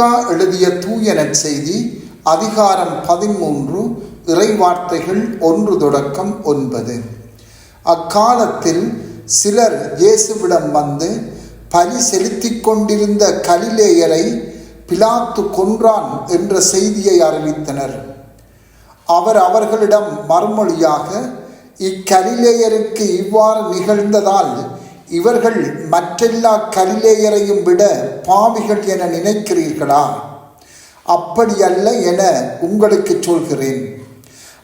லூக்கா எழுதிய தூய நற்செய்தி அதிகாரம் பதிமூன்று இறைவார்த்தைகள் ஒன்று தொடக்கம் ஒன்பது. அக்காலத்தில் சிலர் இயேசுவிடம் வந்து பலி செலுத்திக் கொண்டிருந்த கலிலேயரை பிலாத்து கொன்றான் என்ற செய்தியை அறிவித்தனர். அவர் அவர்களிடம் மறுமொழியாக இக்கலிலேயருக்கு இவ்வாறு நிகழ்ந்ததால் இவர்கள் மற்றெல்லா கலிலேயரையும் விட பாவிகள் என நினைக்கிறீர்களா? அப்படியல்ல என உங்களுக்கு சொல்கிறேன்.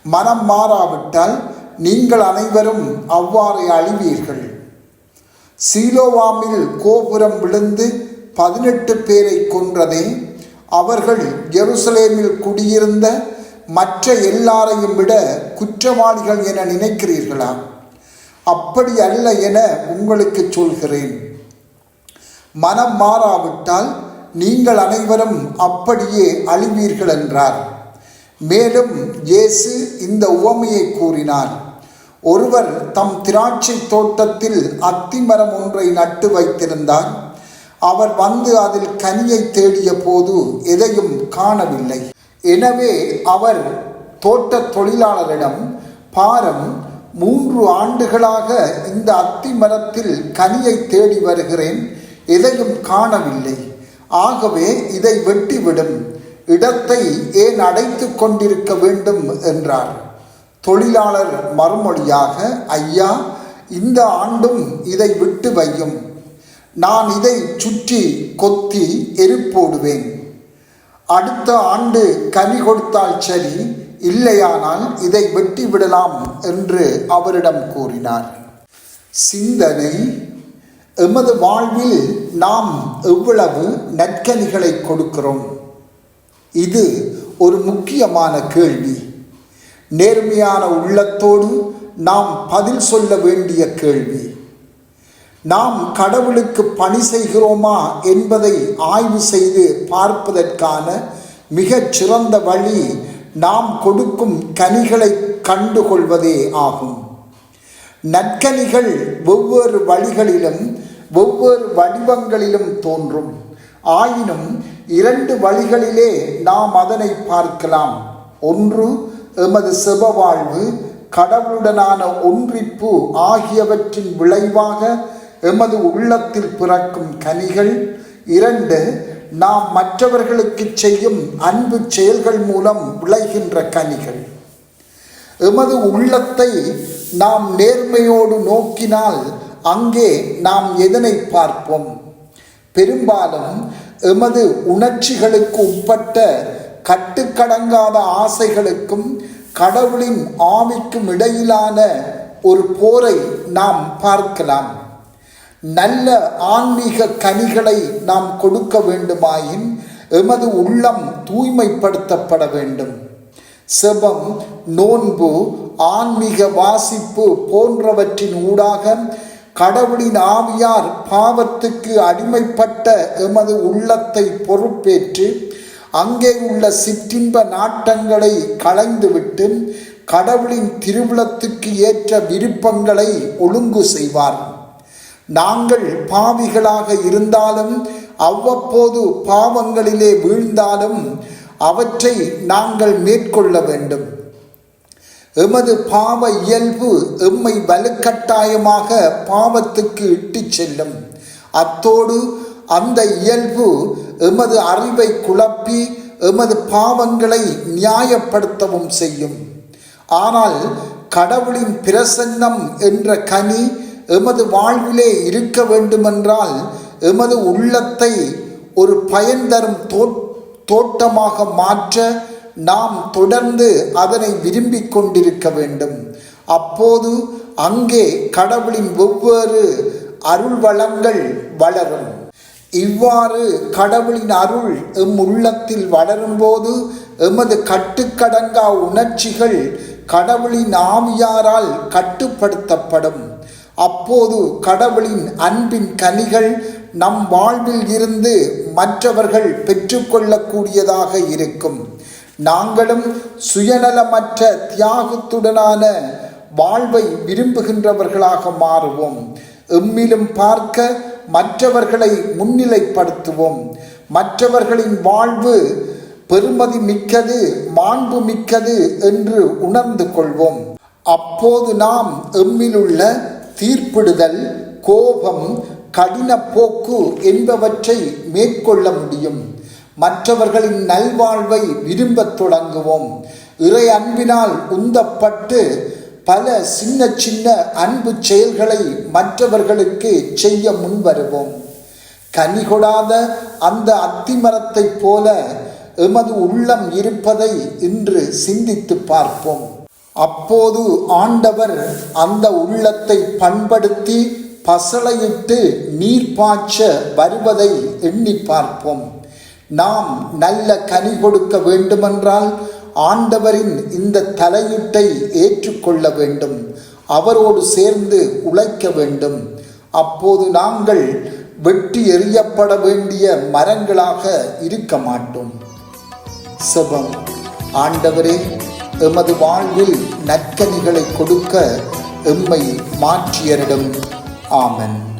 மனம் மாறாவிட்டால் நீங்கள் அனைவரும் அவ்வாறு அழிவீர்கள். சீலோவாமில் கோபுரம் விழுந்து பதினெட்டு பேரை கொன்றதே அவர்கள் எருசலேமில் குடியிருந்த மற்ற எல்லாரையும் விட குற்றவாளிகள் என நினைக்கிறீர்களா? அப்படி அல்ல என உங்களுக்கு சொல்கிறேன். மனம் மாறாவிட்டால் நீங்கள் அனைவரும் அப்படியே அழிவீர்கள் என்றார். மேலும் இயேசு இந்த உவமையை கூறினார். ஒருவர் தம் திராட்சை தோட்டத்தில் அத்திமரம் ஒன்றை நட்டு வைத்திருந்தார். அவர் வந்து அதில் கனியை தேடிய போது எதையும் காணவில்லை. எனவே அவர் தோட்ட தொழிலாளரிடம் பாரம் மூன்று ஆண்டுகளாக இந்த அத்தி மரத்தில் கனியை தேடி வருகிறேன். எதையும் காணவில்லை. ஆகவே இதை வெட்டிவிடும். இடத்தை ஏன் அடைத்து கொண்டிருக்க வேண்டும் என்றார். தொழிலாளர் மறுமொழியாக ஐயா இந்த ஆண்டும் இதை விட்டு வையும். நான் இதை சுற்றி கொத்தி எரிப்போடுவேன். அடுத்த ஆண்டு கனி கொடுத்தால் சரி இல்லையானால் இதை வெட்டிவிடலாம் என்று அவரிடம் கூறினார். சிந்தனை எமது வாழ்வில் நாம் எவ்வளவு நற்கனிகளை கொடுக்கிறோம்? இது ஒரு முக்கியமான கேள்வி. நேர்மையான உள்ளத்தோடு நாம் பதில் சொல்ல வேண்டிய கேள்வி. நாம் கடவுளுக்கு பணி செய்கிறோமா என்பதை ஆய்வு செய்து பார்ப்பதற்கான மிகச் சிறந்த வழி நாம் கொடுக்கும் கனிகளை கண்டுகொள்வதே ஆகும். நற்கனிகள் ஒவ்வொரு வழிகளிலும் ஒவ்வொரு வடிவங்களிலும் தோன்றும். ஆயினும் இரண்டு வழிகளிலே நாம் அதனை பார்க்கலாம். ஒன்று எமது செப வாழ்வு கடவுளுடனான ஒன்றிப்பு ஆகியவற்றின் விளைவாக எமது உள்ளத்தில் பிறக்கும் கனிகள். இரண்டு நாம் மற்றவர்களுக்கு செய்யும் அன்பு செயல்கள் மூலம் விளைகின்ற கனிகள். எமது உள்ளத்தை நாம் நேர்மையோடு நோக்கினால் அங்கே நாம் எதனை பார்ப்போம்? பெரும்பாலும் எமது உணர்ச்சிகளுக்கு உட்பட்ட கட்டுக்கடங்காத ஆசைகளுக்கும் கடவுளின் ஆவிக்கும் இடையிலான ஒரு போரை நாம் பார்க்கலாம். நல்ல ஆன்மீக கனிகளை நாம் கொடுக்க வேண்டுமாயின் எமது உள்ளம் தூய்மைப்படுத்தப்பட வேண்டும். செபம் நோன்பு ஆன்மீக வாசிப்பு போன்றவற்றின் ஊடாக கடவுளின் ஆவியார் பாவத்துக்கு அடிமைப்பட்ட எமது உள்ளத்தை பொறுப்பேற்று அங்கே உள்ள சிற்றின்ப நாட்டங்களை களைந்துவிட்டு கடவுளின் திருவிழத்துக்கு ஏற்ற விருப்பங்களை ஒழுங்கு செய்வார். நாங்கள் பாவிகளாக இருந்தாலும் அவ்வப்போது பாவங்களிலே வீழ்ந்தாலும் அவற்றை நாங்கள் மேற்கொள்ள வேண்டும். எமது பாவ இயல்பு எம்மை வலுக்கட்டாயமாக பாவத்துக்கு இட்டு செல்லும். அத்தோடு அந்த இயல்பு எமது அறிவை குழப்பி எமது பாவங்களை நியாயப்படுத்தவும் செய்யும். ஆனால் கடவுளின் பிரசன்னம் என்ற கனி எமது வாழ்விலே இருக்க வேண்டுமென்றால் எமது உள்ளத்தை ஒரு பயன் தரும் தோட்டமாக மாற்ற நாம் தொடர்ந்து அதனை விரும்பி கொண்டிருக்க வேண்டும். அப்போது அங்கே கடவுளின் ஒவ்வொரு அருள் வளங்கள் வளரும். இவ்வாறு கடவுளின் அருள் எம் உள்ளத்தில் வளரும்போது எமது கட்டுக்கடங்கா உணர்ச்சிகள் கடவுளின் ஆவியாரால் கட்டுப்படுத்தப்படும். அப்போது கடவுளின் அன்பின் கனிகள் நம் வாழ்வில் இருந்து மற்றவர்கள் பெற்றுக்கொள்ளக்கூடியதாக இருக்கும். நாங்களும் சுயநலமற்ற தியாகத்துடனான வாழ்வை விரும்புகின்றவர்களாக மாறுவோம். எம்மிலும் பார்க்க மற்றவர்களை முன்னிலைப்படுத்துவோம். மற்றவர்களின் வாழ்வு பெருமதி மிக்கது மாண்பு மிக்கது என்று உணர்ந்து கொள்வோம். அப்போது நாம் எம்மிலுள்ள தீர்ப்பிடுதல் கோபம் கடின போக்கு என்பவற்றை மேற்கொள்ள முடியும். மற்றவர்களின் நல்வாழ்வை விரும்பத் தொடங்குவோம். இறை அன்பினால் உந்தப்பட்டு பல சின்ன சின்ன அன்பு செயல்களை மற்றவர்களுக்கு செய்ய முன்வருவோம் கனி கொடாத அந்த அத்திமரத்தைப் போல எமது உள்ளம் இருப்பதை இன்று சிந்தித்து பார்ப்போம். அப்போது ஆண்டவர் அந்த உள்ளத்தை பண்படுத்தி பசளையிட்டு நீர் பாய்ச்ச வருவதை எண்ணி பார்ப்போம். நாம் நல்ல கனி கொடுக்க வேண்டுமென்றால் ஆண்டவரின் இந்த தலையீட்டை ஏற்றுக்கொள்ள வேண்டும். அவரோடு சேர்ந்து உழைக்க வேண்டும். அப்போது நாங்கள் வெட்டி எறியப்பட வேண்டிய மரங்களாக இருக்க மாட்டோம். செபம். ஆண்டவரே எமது வாழ்வில் நற்கனிகளை கொடுக்க எம்மை மாற்றியரிடம். ஆமன்.